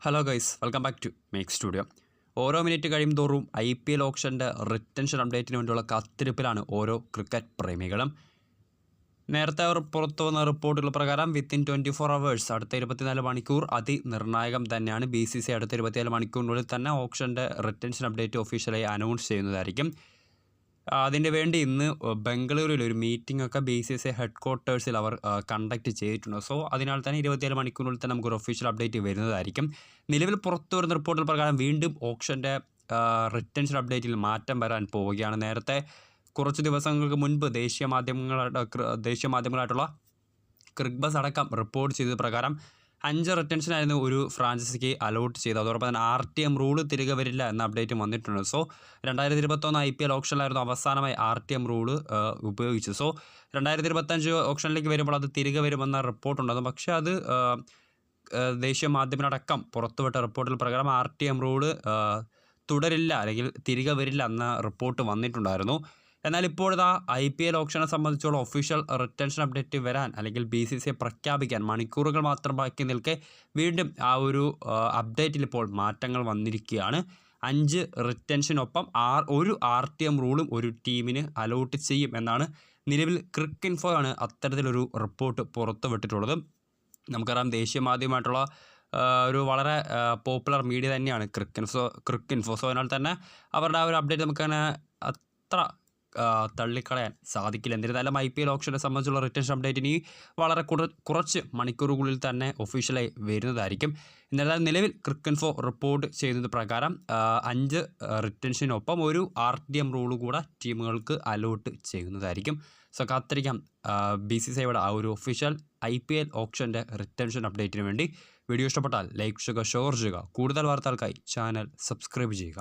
Hello guys welcome back to make studio ഓരോ minute കഴിയും തോറും ഐ പി എൽ ഓപ്ഷന്റെ റിട്ടൻഷൻ അപ്ഡേറ്റിന് വേണ്ടിയുള്ള കാത്തിരിപ്പിലാണ് ഓരോ ക്രിക്കറ്റ് പ്രേമികളും. നേരത്തെ അവർ പുറത്തു വന്ന റിപ്പോർട്ടുകൾ പ്രകാരം വിത്തിൻ ട്വന്റി ഫോർ അവേഴ്സ് അടുത്ത ഇരുപത്തിനാല് മണിക്കൂർ അതിനിർണായകം തന്നെയാണ് ബി സി സി അടുത്ത ഇരുപത്തിനാല് മണിക്കൂറിനുള്ളിൽ തന്നെ ഓപ്ഷന്റെ റിട്ടൻഷൻ അപ്ഡേറ്റ് ഒഫീഷ്യലായി അനൗൺസ് ചെയ്യുന്നതായിരിക്കും. അതിന് വേണ്ടി ഇന്ന് ബംഗളൂരുവിൽ ഒരു മീറ്റിംഗ് ഒക്കെ B C C I head ക്വാർട്ടേഴ്സിൽ അവർ കണ്ടക്ട് ചെയ്തിട്ടുണ്ട്. സോ അതിനാൽ തന്നെ ഇരുപത്തിയേഴ് മണിക്കൂറിനുള്ളിൽ തന്നെ നമുക്കൊരു ഒഫീഷ്യൽ അപ്ഡേറ്റ് വരുന്നതായിരിക്കും. നിലവിൽ പുറത്തു വരുന്ന റിപ്പോർട്ടുകൾ പ്രകാരം വീണ്ടും ഓപ്ഷന്റെ റിട്ടൻഷൻ അപ്ഡേറ്റിൽ മാറ്റം വരാൻ പോവുകയാണ്. നേരത്തെ കുറച്ച് ദിവസങ്ങൾക്ക് മുൻപ് ദേശീയ മാധ്യമങ്ങളായിട്ട് ദേശീയ മാധ്യമങ്ങളായിട്ടുള്ള ക്രിക്ബസ് അടക്കം റിപ്പോർട്ട് ചെയ്തത് പ്രകാരം അഞ്ച് റിട്ടേൺസിനായിരുന്നു ഒരു ഫ്രാഞ്ചൈസിക്ക് അലോട്ട് ചെയ്തത്. അതോടൊപ്പം തന്നെ ആർ ടി എം റൂൾ തിരികെ വരില്ല എന്ന അപ്ഡേറ്റും വന്നിട്ടുണ്ട്. സോ രണ്ടായിരത്തി ഇരുപത്തൊന്ന് ഐ പി എൽ ഓപ്ഷനിലായിരുന്നു അവസാനമായി ആർ ടി എം റൂൾ ഉപയോഗിച്ചത്. സോ രണ്ടായിരത്തി ഇരുപത്തഞ്ച് ഓപ്ഷനിലേക്ക് വരുമ്പോൾ അത് തിരികെ വരുമെന്ന റിപ്പോർട്ടുണ്ടായിരുന്നു പക്ഷേ അത് ദേശീയ മാധ്യമങ്ങളടക്കം പുറത്തുവിട്ട റിപ്പോർട്ടിൽ പ്രകാരം ആർ ടി എം റൂൾ തുടരില്ല അല്ലെങ്കിൽ തിരികെ വരില്ല എന്ന റിപ്പോർട്ട് വന്നിട്ടുണ്ടായിരുന്നു. എന്നാൽ ഇപ്പോഴതാ ഐ പി എൽ ഓപ്ഷനെ സംബന്ധിച്ചുള്ള ഒഫീഷ്യൽ റിട്ടൻഷൻ അപ്ഡേറ്റ് വരാൻ അല്ലെങ്കിൽ ബി സി സിയെ പ്രഖ്യാപിക്കാൻ മണിക്കൂറുകൾ മാത്രം ബാക്കി നിൽക്കെ വീണ്ടും ആ ഒരു അപ്ഡേറ്റിൽ ഇപ്പോൾ മാറ്റങ്ങൾ വന്നിരിക്കുകയാണ്. അഞ്ച് റിട്ടൻഷനൊപ്പം ആർ ഒരു ആർ ടി എം റൂളും ഒരു ടീമിന് അലോട്ട് ചെയ്യും എന്നാണ് നിലവിൽ ക്രിക്ക് ഇൻഫോ ആണ് അത്തരത്തിലൊരു റിപ്പോർട്ട് പുറത്തുവിട്ടിട്ടുള്ളത്. നമുക്കറിയാം ദേശീയ മാധ്യമമായിട്ടുള്ള ഒരു വളരെ പോപ്പുലർ മീഡിയ തന്നെയാണ് Cricinfo Cricinfo so അതിനാൽ തന്നെ അവരുടെ ആ ഒരു അപ്ഡേറ്റ് നമുക്കങ്ങനെ അത്ര തള്ളിക്കളയാൻ സാധിക്കില്ല. എന്നിരുന്നാലും ഐ പി എൽ ഓപ്ഷനെ സംബന്ധിച്ചുള്ള റിട്ടേഷൻ അപ്ഡേറ്റ് ഇനി വളരെ കുറച്ച് മണിക്കൂറുകളിൽ തന്നെ ഒഫീഷ്യലായി വരുന്നതായിരിക്കും. എന്നിരുന്നാലും നിലവിൽ ക്രിക്കൻഫോ റിപ്പോർട്ട് ചെയ്യുന്നത് പ്രകാരം അഞ്ച് റിട്ടൻഷനൊപ്പം ഒരു ആർ ടി എം റൂൾ കൂടെ ടീമുകൾക്ക് അലോട്ട് ചെയ്യുന്നതായിരിക്കും. സോ കാത്തിരിക്കാം. ബി സി സിയുടെ ആ ഒരു ഒഫീഷ്യൽ ഐ പി എൽ ഓപ്ഷന്റെ റിട്ടൻഷൻ അപ്ഡേറ്റിന് വേണ്ടി. വീഡിയോ ഇഷ്ടപ്പെട്ടാൽ ലൈക്ക് ചെയ്യുക ഷെയർ ചെയ്യുക. കൂടുതൽ വാർത്തകൾക്കായി ചാനൽ സബ്സ്ക്രൈബ് ചെയ്യുക.